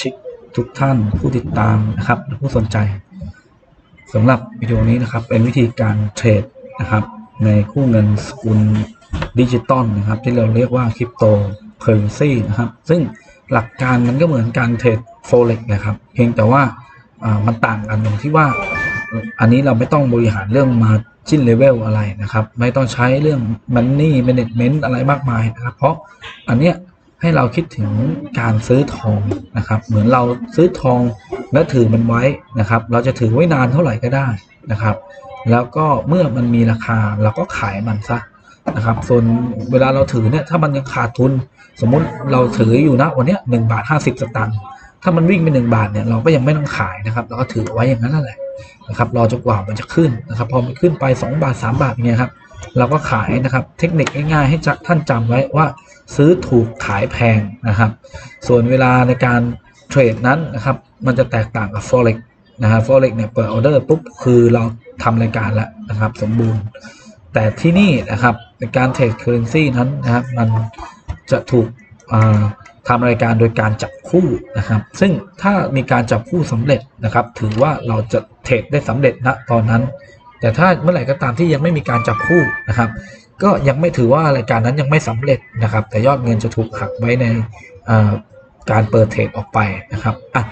ชิกทุกท่านผู้ติดตามนะครับและผู้สนใจสำหรับวิดีโอนี้นะครับเป็นวิธีการเทรดนะครับในคู่เงินสกุลดิจิตอลนะครับ ที่เราเรียกว่าคริปโตเคอเรนซีนะครับ ซึ่งหลักการมันก็เหมือนการเทรดโฟเร็กนะครับ เพียงแต่ว่าอ่ามันต่างกันตรงที่ว่า อันนี้เราไม่ต้องบริหารเรื่องมาจิ้นเลเวลอะไรนะครับ ไม่ต้องใช้เรื่องมันนี่แมネจเมนต์อะไรมากมายนะครับ เพราะอันเนี้ย ให้เราคิดถึงการซื้อทองนะครับ เหมือนเราซื้อทองแล้วถือมันไว้นะครับ เราจะถือไว้นานเท่าไหร่ก็ได้นะครับ แล้วก็เมื่อมันมีราคาเราก็ขายมันซะนะครับ ส่วนเวลาเราถือเนี่ยถ้ามันยังขาดทุน สมมุติเราถืออยู่นะวันนี้หนึ่งบาทห้าสิบสตางค์ถ้ามันวิ่งไปหนึ่งบาทเนี่ยเราก็ยังไม่ต้องขายนะครับ เราก็ถือไว้อย่างนั้นนั่นแหละนะครับรอจนกว่ามันจะขึ้นนะครับ พอมันขึ้นไป 2 บาท 3 บาทเนี่ยครับ เราก็ขายนะครับ เทคนิคง่ายๆให้ท่านจำไว้ว่า ซื้อถูกขายแพงนะครับ ส่วนเวลาในการเทรดนั้นนะครับ มันจะแตกต่างกับ forex นะครับ forex เนี่ยเปิดออเดอร์ปุ๊บคือเราทำรายการแล้วนะครับ สมบูรณ์ แต่ที่นี่นะครับในการเทรด currency นั้นนะครับมันจะถูกอ่าทำรายการโดยการจับคู่นะครับ ซึ่งถ้ามีการจับคู่สำเร็จนะครับ ถือว่าเราจะเทรดได้สำเร็จณตอนนั้น แต่ถ้าเมื่อไหร่ก็ตามที่ยังไม่มีการจับคู่นะครับ ก็ยังไม่ถือว่ารายการนั้นยังไม่สำเร็จนะครับ แต่ยอดเงินจะถูกหักไว้ในการเปิดเทรดออกไปนะครับอะ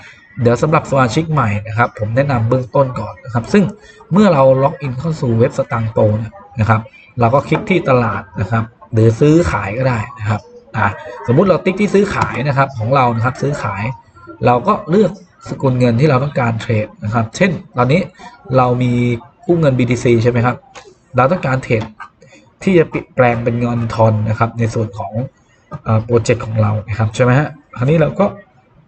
เดี๋ยวสำหรับสมาชิกใหม่นะครับ ผมแนะนำเบื้องต้นก่อนนะครับ ซึ่งเมื่อเราล็อกอินเข้าสู่เว็บสตางโตนนะครับ เราก็คลิกที่ตลาดนะครับ หรือซื้อขายก็ได้นะครับอะสมมุติเราติ๊กที่ซื้อขายนะครับของเรานะครับซื้อขาย เราก็เลือกสกุลเงินที่เราต้องการเทรดนะครับ เช่น ตอนนี้เรามีกู้เงิน BTC ใช่ไหมครับ เราต้องการเทรด ที่จะเปลี่ยนแปลงเป็นเงินทอนนะครับ ในส่วนของโปรเจกต์ของเรานะครับใช่ไหมฮะคราวนี้เราก็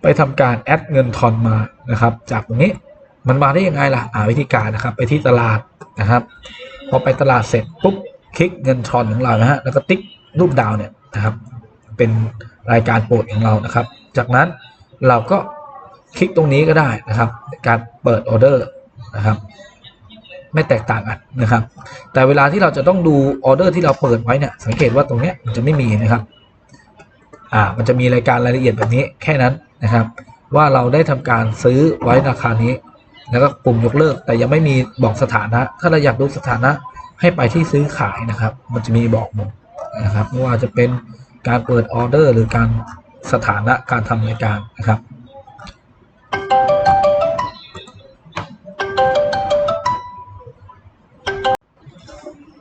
ไปทำการแอดเงินทอนมานะครับ จากตรงนี้มันมาได้ยังไงล่ะอ่าวิธีการนะครับ ไปที่ตลาดนะครับพอไปตลาดเสร็จปุ๊บคลิกเงินทอนของเรานะฮะแล้วก็ติ๊กรูปดาวเนี่ยนะครับ เป็นรายการโปรดของเรานะครับ จากนั้นเราก็คลิกตรงนี้ก็ได้นะครับ การเปิดออเดอร์นะครับ ไม่แตกต่างกันนะครับ แต่เวลาที่เราจะต้องดูออเดอร์ที่เราเปิดไว้เนี่ยสังเกตว่าตรงเนี้ยมันจะไม่มีนะครับอ่ามันจะมีรายการรายละเอียดแบบนี้แค่นั้นนะครับ ว่าเราได้ทำการซื้อไว้ราคานี้ แล้วก็ปุ่มยกเลิก แต่ยังไม่มีบอกสถานะ ถ้าเราอยากดูสถานะให้ไปที่ซื้อขายนะครับ มันจะมีบอกหมดนะครับไม่ว่าจะเป็นการเปิดออเดอร์หรือการสถานะการทำรายการนะครับ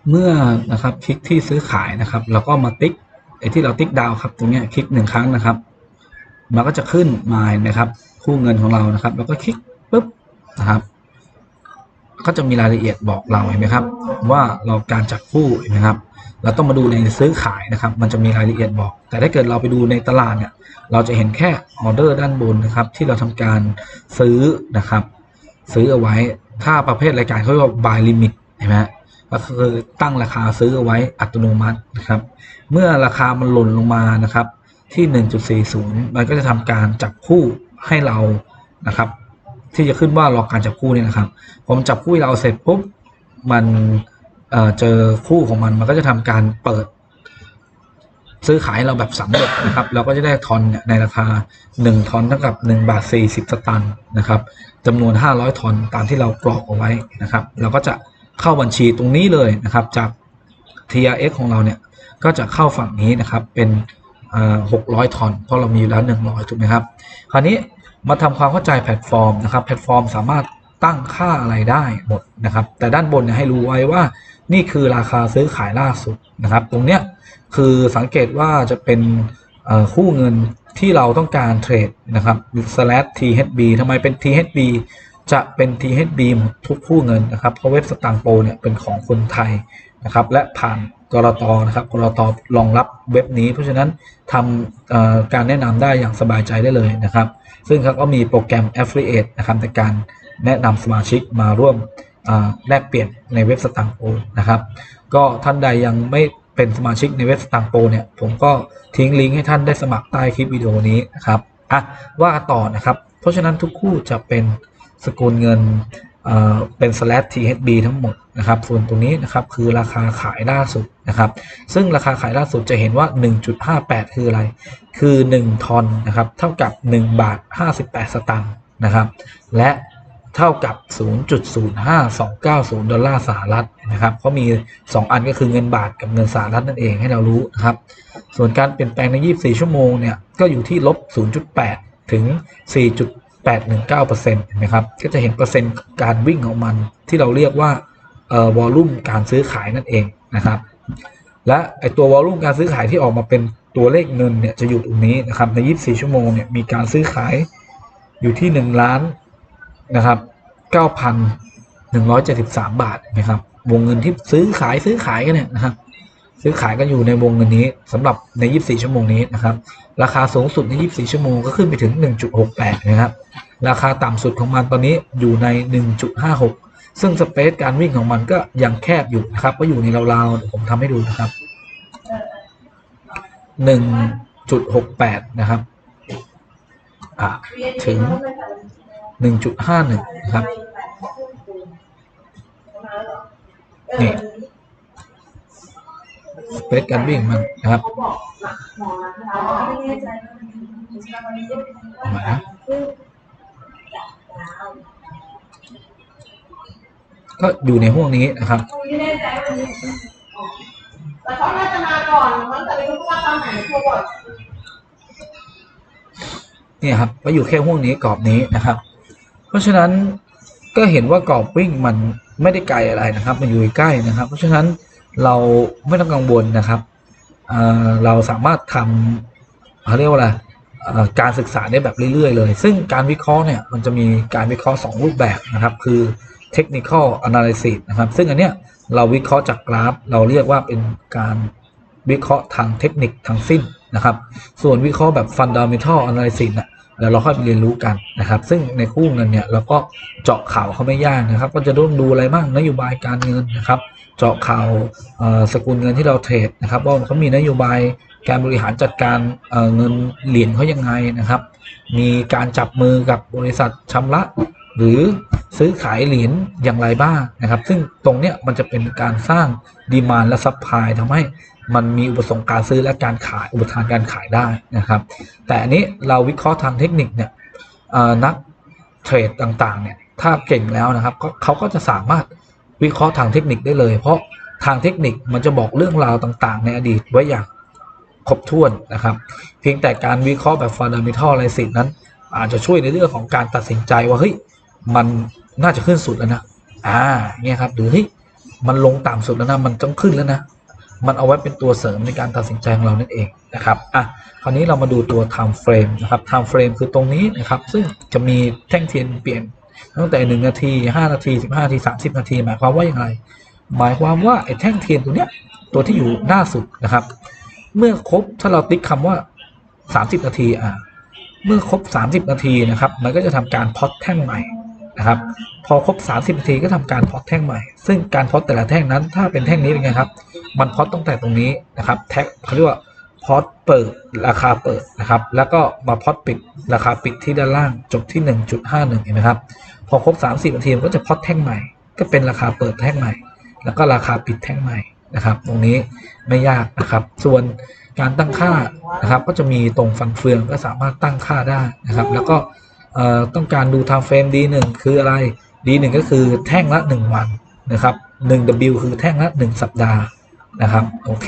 เมื่อนะครับคลิกที่ซื้อขายนะครับเราก็มาติ๊กไอ้ที่เราติ๊กดาวครับตรงนี้คลิกหนึ่งครั้งนะครับมันก็จะขึ้นมานะครับ คู่เงินของเรานะครับ แล้วก็คลิกปุ๊บนะครับก็จะมีรายละเอียดบอกเราเห็นไหมครับ ว่าเราการจับคู่เห็นไหมครับ เราต้องมาดูในซื้อขายนะครับ มันจะมีรายละเอียดบอก แต่ถ้าเกิดเราไปดูในตลาดเนี่ยเราจะเห็นแค่ออเดอร์ด้านบนนะครับ ที่เราทำการซื้อนะครับ ซื้อเอาไว้ถ้าประเภทรายการเขาเรียกว่า buy limit เห็นไหม ก็คือตั้งราคาซื้อเอาไว้อัตโนมัตินะครับ เมื่อราคามันหล่นลงมานะครับ ที่ 1.40 มันก็จะทำการจับคู่ให้เรานะครับ ที่จะขึ้นว่ารอการจับคู่เนี่ยนะครับ ผมจับคู่เราเสร็จปุ๊บมันเออเจอคู่ของมันมันก็จะทำการเปิด ซื้อขายเราแบบสำเร็จนะครับ เราก็จะได้ทอนเนี่ยในราคา 1ทอนเท่ากับ1บาท40 สตางค์นะครับจำนวน 500ทอนตามที่เรากรอกเอาไว้นะครับ เราก็จะ เข้าบัญชีตรงนี้เลยนะครับ จาก TRX ของเราเนี่ยก็จะเข้าฝั่งนี้นะครับเป็นหกร้อยทอนเพราะเรามีอยู่แล้วหนึ่งร้อยถูกไหมครับ คราวนี้มาทำความเข้าใจแพลตฟอร์มนะครับแพลตฟอร์มสามารถตั้งค่าอะไรได้หมดนะครับ แต่ด้านบนเนี่ยให้รู้ไว้ว่านี่คือราคาซื้อขายล่าสุดนะครับ ตรงเนี้ยคือสังเกตว่าจะเป็นคู่เงินที่เราต้องการเทรดนะครับ slash thb ทำไมเป็น thb จะเป็น thb หมดทุกคู่เงินนะครับเพราะเว็บสตางโปเนี่ยเป็นของคนไทยนะครับและผ่านกรตนะครับกรตรองรับเว็บนี้ เพราะฉะนั้นทำการแนะนำได้อย่างสบายใจได้เลยนะครับ ซึ่งเขาก็มีโปรแกรม Affiliate นะครับในการแนะนำสมาชิกมาร่วมแลกเปลี่ยนในเว็บสตางโปนะครับ ก็ท่านใดยังไม่เป็นสมาชิกในเว็บสตางโปเนี่ยผมก็ทิ้งลิงก์ให้ท่านได้สมัครใต้คลิปวิดีโอนี้นะครับอะว่าต่อนะครับ เพราะฉะนั้นทุกคู่จะเป็น สกุลเงินเเป็น slash thb ทั้งหมดนะครับ ส่วนตรงนี้นะครับคือราคาขายล่าสุดนะครับ ซึ่งราคาขายล่าสุดจะเห็นว่า 1.58 คืออะไร คือ 1 ทอนนะครับ เท่ากับ 1 บาท 58 สตางค์นะครับ และเท่ากับ 0.05290 ดอลลาร์สหรัฐนะครับเพราะมี 2 อันก็คือเงินบาทกับเงินสหรัฐนั่นเองให้เรารู้นะครับ ส่วนการเปลี่ยนแปลงใน 24 ชั่วโมงเนี่ย ก็อยู่ที่ลบ 0.8 ถึง 819%เห็นไหมครับ ก็จะเห็นเปอร์เซ็นต์การวิ่งของมันที่เราเรียกว่าเอ่อวอลลุ่มการซื้อขายนั่นเองนะครับ และไอตัววอลลุ่มการซื้อขายที่ออกมาเป็นตัวเลขเงินเนี่ยจะอยู่ตรงนี้นะครับใน 24 ชั่วโมงเนี่ยมีการซื้อขายอยู่ที่ 1 ล้านนะครับ 9,173 บาทนะครับ วงเงินที่ซื้อขายซื้อขายกันเนี่ยนะครับ ซื้อขายกันอยู่ในวงเงินนี้สำหรับใน 24 ชั่วโมงนี้นะครับ ราคาสูงสุดใน 24 ชั่วโมงก็ขึ้นไปถึง 1.68 นะครับ ราคาต่ำสุดของมันตอนนี้อยู่ใน 1.56 ซึ่งสเปซการวิ่งของมันก็ยังแคบอยู่นะครับ ก็อยู่ในราวๆเดี๋ยวผมทำให้ดูนะครับ 1.68 นะครับถึง 1.51 นะครับนี่ เปซการวิ่งมันนะครับมานะก็อยู่ในห่วงนี้นะครับแน่ใจวันนี้แต่เขาน่าจะมาก่อนมันแต่ไม่รู้ว่าตอนไหนทัวร์บอดเนี่ยครับก็อยู่แค่ห่วงนี้กรอบนี้นะครับ เพราะฉะนั้นก็เห็นว่ากรอบวิ่งมันไม่ได้ไกลอะไรนะครับ มันอยู่ใกล้นะครับ เพราะฉะนั้น เราไม่ต้องกังวลนะครับเเราสามารถทำเขาเรียกว่าอะไรการศึกษาได้แบบเรื่อยๆเลย ซึ่งการวิเคราะห์เนี่ยมันจะมีการวิเคราะห์ 2 รูปแบบนะครับ คือ technical analysis นะครับ ซึ่งอันเนี้ยเราวิเคราะห์จากกราฟ เราเรียกว่าเป็นการวิเคราะห์ทางเทคนิคทั้งสิ้นนะครับ ส่วนวิเคราะห์แบบ fundamental analysis น่ะเดี๋ยวเราค่อยไปเรียนรู้กันนะครับ ซึ่งในคู่เงินเนี่ยเราก็เจาะข่าวเขาไม่ยากนะครับ ก็จะต้องดูอะไรบ้างนโยบายการเงินนะครับ เจาะข่าวสกุลเงินที่เราเทรดนะครับว่าเขามีนโยบายการบริหารจัดการเเงินเหรียญเขายังไงนะครับ มีการจับมือกับบริษัทชำระ หรือซื้อขายเหรียญอย่างไรบ้างนะครับ ซึ่งตรงเนี้ยมันจะเป็นการสร้างดีมานและซัพพลายทำให้มันมีอุปสงค์การซื้อและการขายอุปทานการขายได้นะครับ แต่อันนี้เราวิเคราะห์ทางเทคนิคเนี่ยนักเทรดต่างๆเนี่ยถ้าเก่งแล้วนะครับเขาก็จะสามารถ วิเคราะห์ทางเทคนิคได้เลย เพราะทางเทคนิคมันจะบอกเรื่องราวต่างๆ ในอดีตไว้อย่างครบถ้วนนะครับ เพียงแต่การวิเคราะห์แบบ fundamental analysis นั้น อาจจะช่วยในเรื่องของการตัดสินใจว่าเฮ้ยมันน่าจะขึ้นสุดแล้วนะอ่าเนี่ยครับหรือเฮ้ยมันลงต่ำสุดแล้วนะมันต้องขึ้นแล้วนะมันเอาไว้เป็นตัวเสริมในการตัดสินใจของเรานั่นเองนะครับอะคราวนี้เรามาดูตัว time frame นะครับ time frame คือตรงนี้นะครับ ซึ่งจะมีแท่งเทียนเปลี่ยน ตั้งแต่1นาที5นาที15นาที30นาทีหมายความว่าอย่างไร หมายความว่าไอ้แท่งเทียนตัวเนี้ยตัวที่อยู่หน้าสุดนะครับ เมื่อครบถ้าเราติ๊กคำว่า30นาทีอ่าเมื่อครบ30นาทีนะครับมันก็จะทำการพอตแท่งใหม่นะครับ พอครบ30นาทีก็ทำการพอตแท่งใหม่ ซึ่งการพอตแต่ละแท่งนั้นถ้าเป็นแท่งนี้เป็นไงครับ มันพอตตั้งแต่ตรงนี้นะครับ แท็กเขาเรียกว่า พอตเปิดราคาเปิดนะครับ แล้วก็มาพอตปิดราคาปิดที่ด้านล่างจบที่ 1.51 เห็นไหมครับ พอครบ 30นาทีมันก็จะพอตแท่งใหม่ ก็เป็นราคาเปิดแท่งใหม่ แล้วก็ราคาปิดแท่งใหม่นะครับ ตรงนี้ไม่ยากนะครับ ส่วนการตั้งค่านะครับ ก็จะมีตรงฟันเฟืองก็สามารถตั้งค่าได้นะครับ แล้วก็ต้องการดู time frame D1 คืออะไร D1 ก็คือแท่งละ 1 วันนะครับ 1W คือแท่งละ 1 สัปดาห์นะครับ โอเค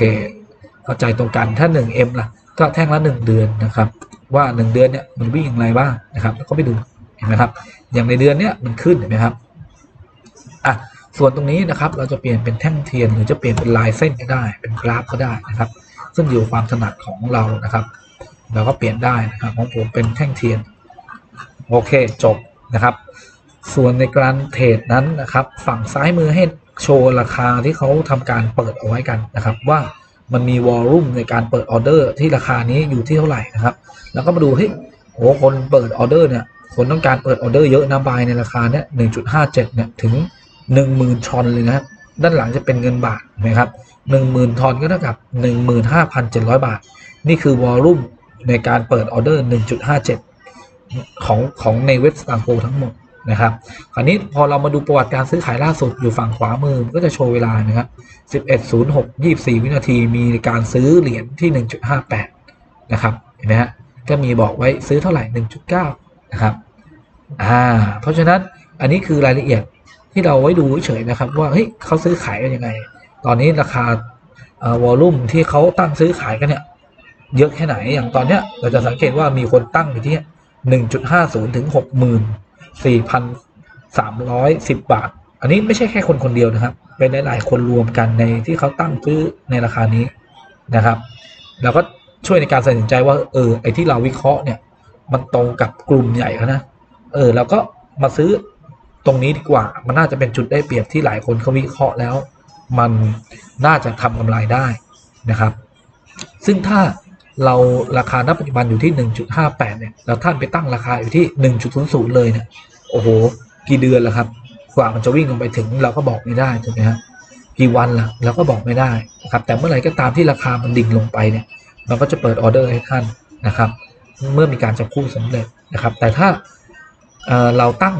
เข้าใจตรงกันถ้า 1M ล่ะก็แท่งละ 1 เดือนนะครับ ว่า 1 เดือนเนี่ยมันวิ่งอย่างไรบ้างนะครับ แล้วก็ไปดูเห็นไหมครับ อย่างในเดือนเนี้ยมันขึ้นเห็นไหมครับอะส่วนตรงนี้นะครับเราจะเปลี่ยนเป็นแท่งเทียนหรือจะเปลี่ยนเป็นลายเส้นก็ได้ เป็นกราฟก็ได้นะครับ ซึ่งอยู่ความถนัดของเรานะครับเราก็เปลี่ยนได้นะครับของผมเป็นแท่งเทียนโอเคจบนะครับ ส่วนในการเทรดนั้นนะครับ ฝั่งซ้ายมือให้โชว์ราคาที่เขาทำการเปิดเอาไว้กันนะครับว่า มันมีวอลลุ่มในการเปิดออเดอร์ที่ราคานี้อยู่ที่เท่าไหร่นะครับ แล้วก็มาดูเฮ้ยโอ้คนเปิดออเดอร์เนี่ยคนต้องการเปิดออเดอร์เยอะนะบายในราคาเนี้ย1.57เนี่ยถึง10,000ชอนเลยนะครับด้านหลังจะเป็นเงินบาทนะครับ10,000ทอนก็เท่ากับ15,700บาท นี่คือวอลลุ่มในการเปิดออเดอร์1.57ของของในเว็บสตางโกทั้งหมด นะครับ คราวนี้พอเรามาดูประวัติการซื้อขายล่าสุดอยู่ฝั่งขวามือก็จะโชว์เวลานะครับ11.06 24 วินาที มีการซื้อเหรียญที่ 1.58 นะครับเห็นไหมฮะก็มีบอกไว้ซื้อเท่าไหร่ 1.9 นะครับอ่าเพราะฉะนั้นอันนี้คือรายละเอียดที่เราไว้ดูเฉยๆนะครับ ว่าเฮ้ยเขาซื้อขายกันยังไง ตอนนี้ราคาวอลลุ่มที่เขาตั้งซื้อขายกันเนี่ยเยอะแค่ไหนอย่างตอนเนี้ยเราจะสังเกตว่ามีคนตั้งอยู่ที่ 1.50 ถึง 60,000 4,310 บาท อันนี้ไม่ใช่แค่คนคนเดียวนะครับ เป็นหลาย ๆ คนรวมกันในที่เขาตั้งซื้อในราคานี้นะครับเราก็ช่วยในการตัดสินใจว่าเออไอที่เราวิเคราะห์เนี่ย มันตรงกับกลุ่มใหญ่เขานะเออเราก็มาซื้อตรงนี้ดีกว่า มันน่าจะเป็นจุดได้เปรียบที่หลายคนเขาวิเคราะห์แล้ว มันน่าจะทำกำไรได้นะครับ ซึ่งถ้า เราราคาณปัจจุบันอยู่ที่ 1.58 เนี่ย แล้วท่านไปตั้งราคาอยู่ที่ 1.00 เลยเนี่ยโอ้โห กี่เดือนแล้วครับ กว่ามันจะวิ่งลงไปถึงเราก็บอกไม่ได้ถูกไหมฮะกี่วันล่ะเราก็บอกไม่ได้นะครับ แต่เมื่อไหร่ก็ตามที่ราคามันดิ่งลงไปเนี่ย มันก็จะเปิดออเดอร์ให้ท่านนะครับ เมื่อมีการจับคู่สำเร็จนะครับ แต่ถ้าเเราตั้ง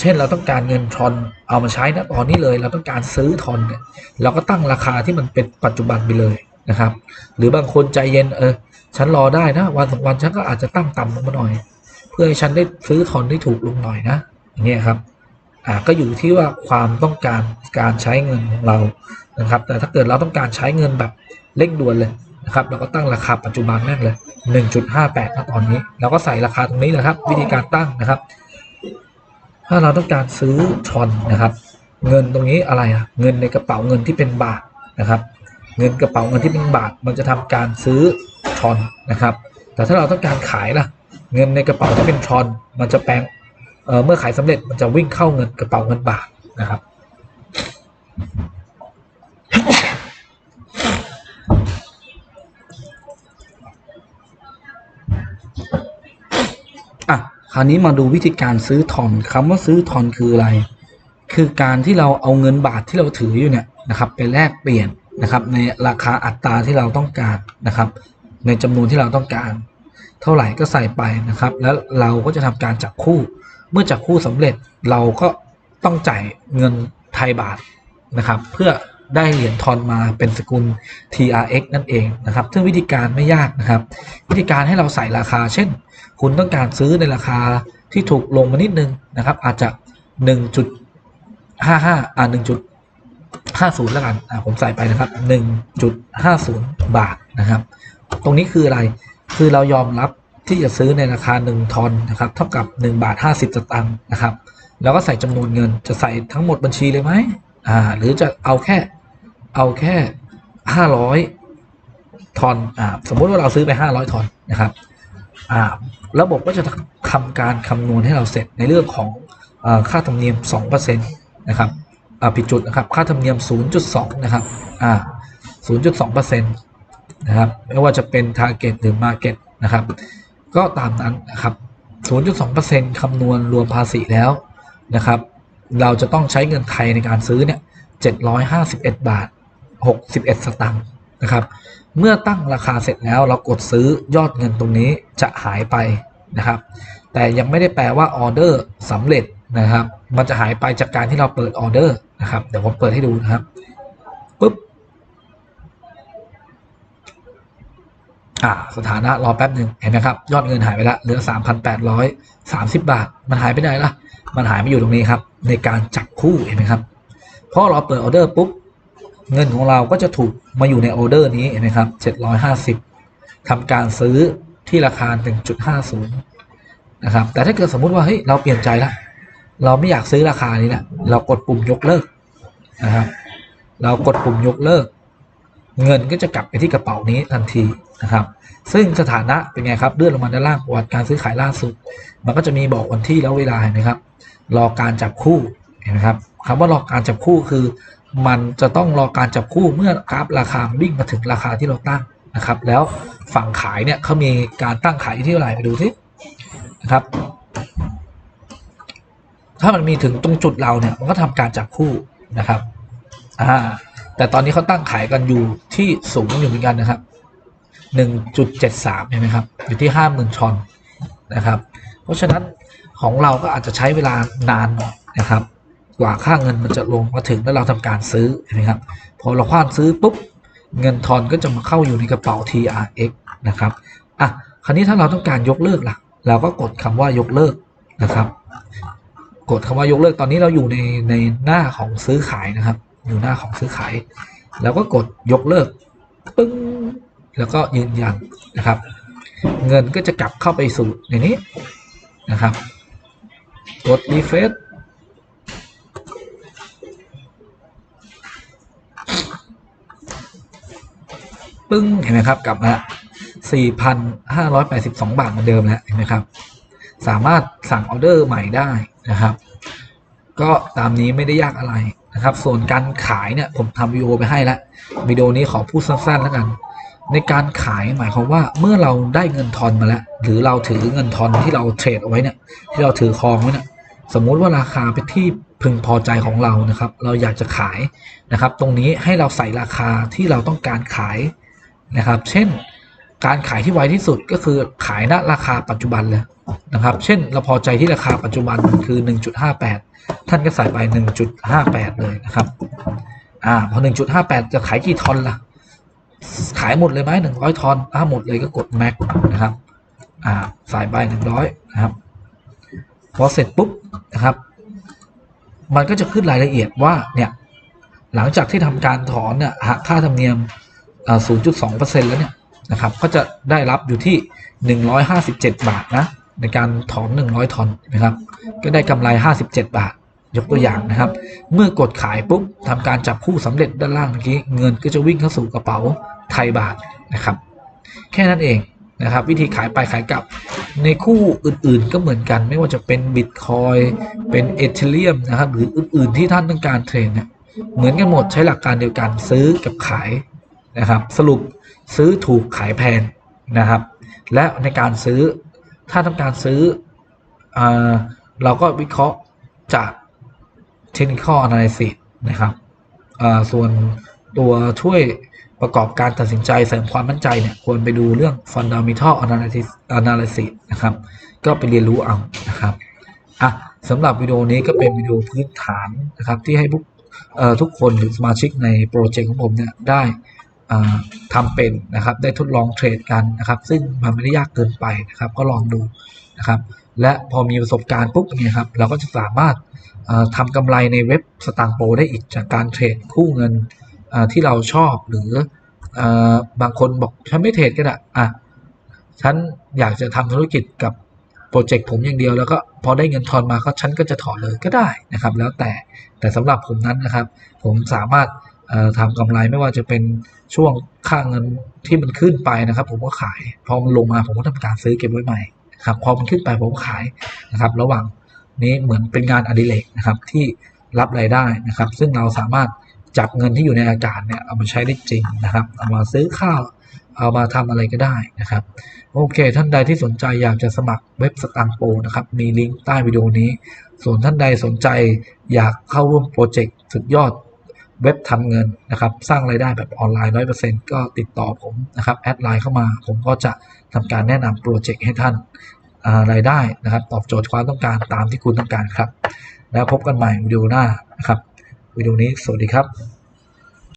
เช่นเราต้องการเงินทอนเอามาใช้นะตอนนี้เลย เราต้องการซื้อทอนเนี่ย เราก็ตั้งราคาที่มันเป็นปัจจุบันไปเลย นะครับ หรือบางคนใจเย็นเออฉันรอได้นะ วันสองวันฉันก็อาจจะตั้งต่ำลงมาหน่อย เพื่อให้ฉันได้ซื้อทอนที่ถูกลงหน่อยนะอย่างเงี้ยครับอ่าก็อยู่ที่ว่าความต้องการการใช้เงินของเรานะครับ แต่ถ้าเกิดเราต้องการใช้เงินแบบเร่งด่วนเลยนะครับ เราก็ตั้งราคาปัจจุบันแม่งเลย 1.58ณตอนนี้ เราก็ใส่ราคาตรงนี้เลยครับ วิธีการตั้งนะครับ ถ้าเราต้องการซื้อทอนนะครับ เงินตรงนี้อะไรอะเงินในกระเป๋าเงินที่เป็นบาทนะครับ เงินกระเป๋าเงินที่เป็นบาทมันจะทำการซื้อทอนนะครับ แต่ถ้าเราต้องการขายล่ะ เงินในกระเป๋าที่เป็นทอนมันจะแปลงเออเมื่อขายสำเร็จมันจะวิ่งเข้าเงินกระเป๋าเงินบาทนะครับ อะ คราวนี้มาดูวิธีการซื้อทอนคำว่าซื้อทอนคืออะไร คือการที่เราเอาเงินบาทที่เราถืออยู่เนี่ยนะครับ ไปแลกเปลี่ยน นะครับ ในราคาอัตราที่เราต้องการนะครับ ในจำนวนที่เราต้องการ เท่าไหร่ก็ใส่ไปนะครับ แล้วเราก็จะทำการจับคู่ เมื่อจับคู่สำเร็จเราก็ต้องจ่ายเงินไทยบาทนะครับ เพื่อได้เหรียญทอนมาเป็นสกุล TRX นั่นเองนะครับ ซึ่งวิธีการไม่ยากนะครับ วิธีการให้เราใส่ราคา เช่น คุณต้องการซื้อในราคาที่ถูกลงมานิดนึงนะครับ อาจจะ 1.55 อ่า 1.50 แล้วกันอ่าผมใส่ไปนะครับ 1.50 บาทนะครับ ตรงนี้คืออะไร คือเรายอมรับที่จะซื้อในราคา 1 ทอนนะครับ เท่ากับ 1 บาท 50สตางค์นะครับ แล้วก็ใส่จำนวนเงิน จะใส่ทั้งหมดบัญชีเลยไหมอ่า หรือจะเอาแค่ เอาแค่ 500 ทอน อ่า สมมุติว่าเราซื้อไป 500 ทอนนะครับ อ่า ระบบก็จะทำการคำนวณให้เราเสร็จในเรื่องของอาค่าธรรมเนียม 2%นะครับ ผิดจุดนะครับค่าธรรมเนียม 0.2 นะครับอ่า0.2%นะครับไม่ว่าจะเป็น Target หรือ Market นะครับ ก็ตามนั้นนะครับ 0.2%คำนวณรวมภาษีแล้วนะครับ เราจะต้องใช้เงินไทยในการซื้อเนี่ย 751 บาท 61 สตางค์นะครับ เมื่อตั้งราคาเสร็จแล้วเรากดซื้อยอดเงินตรงนี้จะหายไปนะครับ แต่ยังไม่ได้แปลว่าออเดอร์สำเร็จ นะครับ มันจะหายไปจากการที่เราเปิดออเดอร์นะครับ เดี๋ยวผมเปิดให้ดูนะครับปุ๊บอ่าสถานะรอแป๊บหนึ่งเห็นไหมครับ ยอดเงินหายไปล้วเหลือ 3,830 บาท มันหายไปไหนล่ะ มันหายไปอยู่ตรงนี้ครับ ในการจับคู่เห็นไหมครับพอเราเปิดออเดอร์ปุ๊บเงินของเราก็จะถูกมาอยู่ในออเดอร์นี้เห็นไหมครับ 750ทำการซื้อที่ราคา 1.50 นะครับ แต่ถ้าเกิดสมมุติว่าเฮ้ยเราเปลี่ยนใจละ เราไม่อยากซื้อราคานี้ละเรากดปุ่มยกเลิกนะครับ เรากดปุ่มยกเลิก เงินก็จะกลับไปที่กระเป๋านี้ทันทีนะครับ ซึ่งสถานะเป็นไงครับเลื่อนลงมาด้านล่างประวัติการซื้อขายล่าสุด มันก็จะมีบอกวันที่แล้วเวลาเห็นไหมครับ รอการจับคู่เห็นไหมครับคำว่ารอการจับคู่คือ มันจะต้องรอการจับคู่เมื่อกราฟราคามันวิ่งมาถึงราคาที่เราตั้งนะครับ แล้วฝั่งขายเนี่ยเขามีการตั้งขายที่เท่าไหร่ไปดูสินะครับ ถ้ามันมีถึงตรงจุดเราเนี่ยมันก็ทำการจับคู่นะครับอ่าแต่ตอนนี้เขาตั้งขายกันอยู่ที่สูงอยู่เหมือนกันนะครับ 1.73เห็นไหมครับ อยู่ที่ 50,000ชอนนะครับ เพราะฉะนั้นของเราก็อาจจะใช้เวลานานหน่อยนะครับ กว่าค่าเงินมันจะลงมาถึงแล้วเราทำการซื้อเห็นไหมครับ พอเราคว้านซื้อปุ๊บเงินทอนก็จะมาเข้าอยู่ในกระเป๋า TRX นะครับ อะ คราวนี้ถ้าเราต้องการยกเลิกล่ะ เราก็กดคำว่ายกเลิกนะครับ กดคำว่ายกเลิกตอนนี้เราอยู่ในในหน้าของซื้อขายนะครับ อยู่หน้าของซื้อขาย แล้วก็กดยกเลิกปึ้งแล้วก็ยืนยันนะครับ เงินก็จะกลับเข้าไปสู่ในนี้นะครับ กด refresh ปึ้งเห็นไหมครับกลับมา4,582 บาทเหมือนเดิมแล้วเห็นไหมครับ สามารถสั่งออเดอร์ใหม่ได้ นะครับ ก็ตามนี้ไม่ได้ยากอะไรนะครับ ส่วนการขายเนี่ยผมทำวิดีโอไปให้แล้ววิดีโอนี้ขอพูดสั้นๆแล้วกัน ในการขายหมายความว่าเมื่อเราได้เงินทอนมาแล้ว หรือเราถือเงินทอนที่เราเทรดเอาไว้เนี่ยที่เราถือครองไว้เนี่ยสมมุติว่าราคาเป็นที่พึงพอใจของเรานะครับ เราอยากจะขายนะครับ ตรงนี้ให้เราใส่ราคาที่เราต้องการขายนะครับ เช่น การขายที่ไวที่สุดก็คือขายณราคาปัจจุบันเลยนะครับ เช่นเราพอใจที่ราคาปัจจุบันคือ 1.58 ท่านก็ใส่ไป 1.58 เลยนะครับอ่าพอ 1.58 จะขายกี่ทอนล่ะ ขายหมดเลยไหม100 ทอนถ้าหมดเลยก็กด max นะครับอ่าใส่ไป100 นะครับ พอเสร็จปุ๊บนะครับ มันก็จะขึ้นรายละเอียดว่าเนี่ยหลังจากที่ทำการถอนเนี่ยหักค่าธรรมเนียมอ่า0.2%แล้วเนี่ย นะครับ ก็จะได้รับอยู่ที่ 157 บาทนะ ในการถอน 100ทอนนะครับ ก็ได้กำไร 57 บาท ยกตัวอย่างนะครับ เมื่อกดขายปุ๊บทำการจับคู่สำเร็จด้านล่างเมื่อกี้เงินก็จะวิ่งเข้าสู่กระเป๋าไทยบาทนะครับ แค่นั้นเองนะครับ วิธีขายไปขายกลับ ในคู่อื่นๆก็เหมือนกัน ไม่ว่าจะเป็นบิตคอยเป็นเอเธเรียมนะครับ หรืออื่นๆที่ท่านต้องการเทรดเนี่ยเหมือนกันหมดใช้หลักการเดียวกันซื้อกับขาย นะครับ สรุปซื้อถูกขายแพงนะครับ และในการซื้อถ้าต้องการซื้ออเราก็วิเคราะห์จาก technical analysis นะครับส่วนตัวช่วยประกอบการตัดสินใจเสริมความมั่นใจเนี่ยควรไปดูเรื่อง fundamental analysis analysis นะครับ ก็ไปเรียนรู้เอานะครับอะสำหรับวิดีโอนี้ก็เป็นวิดีโอพื้นฐานนะครับ ที่ให้พวกทุกคนหรือสมาชิกในโปรเจกต์ของผมเนี่ยได้ อ่าทำเป็นนะครับ ได้ทดลองเทรดกันนะครับ ซึ่งมันไม่ได้ยากเกินไปนะครับ ก็ลองดูนะครับ และพอมีประสบการณ์ปุ๊บเนี่ยครับ เราก็จะสามารถเอ่อทำกำไรในเว็บสตางโปได้อีกจากการเทรดคู่เงินที่เราชอบหรืออบางคนบอกฉันไม่เทรดก็ได้อะฉันอยากจะทำธุรกิจกับโปรเจกต์ผมอย่างเดียวแล้วก็พอได้เงินทอนมาก็ฉันก็จะถอนเลยก็ได้นะครับ แล้วแต่แต่สำหรับผมนั้นนะครับ ผมสามารถ ทำกำไรไม่ว่าจะเป็นช่วงค่าเงินที่มันขึ้นไปนะครับ ผมก็ขาย พอมันลงมาผมก็ทำการซื้อเก็บไว้ใหม่ครับพอมันขึ้นไปผมก็ขายนะครับ ระหว่างนี้เหมือนเป็นงานอดิเรกนะครับที่รับรายได้นะครับ ซึ่งเราสามารถจับเงินที่อยู่ในอากาศเนี่ยเอามาใช้ได้จริงนะครับ เอามาซื้อข้าว เอามาทำอะไรก็ได้นะครับ โอเค ท่านใดที่สนใจอยากจะสมัครเว็บสตางโปนะครับ มีลิงก์ใต้วิดีโอนี้ ส่วนท่านใดสนใจอยากเข้าร่วมโปรเจกต์สุดยอด เว็บทำเงินนะครับ สร้างรายได้แบบออนไลน์100%ก็ติดต่อผมนะครับแอดไลน์เข้ามาผมก็จะทำการแนะนำโปรเจกต์ให้ท่านารายได้นะครับ ตอบโจทย์ความต้องการตามที่คุณต้องการครับ แล้วพบกันใหม่วิดีโอหน้านะครับวิดีโอนี้สวัสดีครับ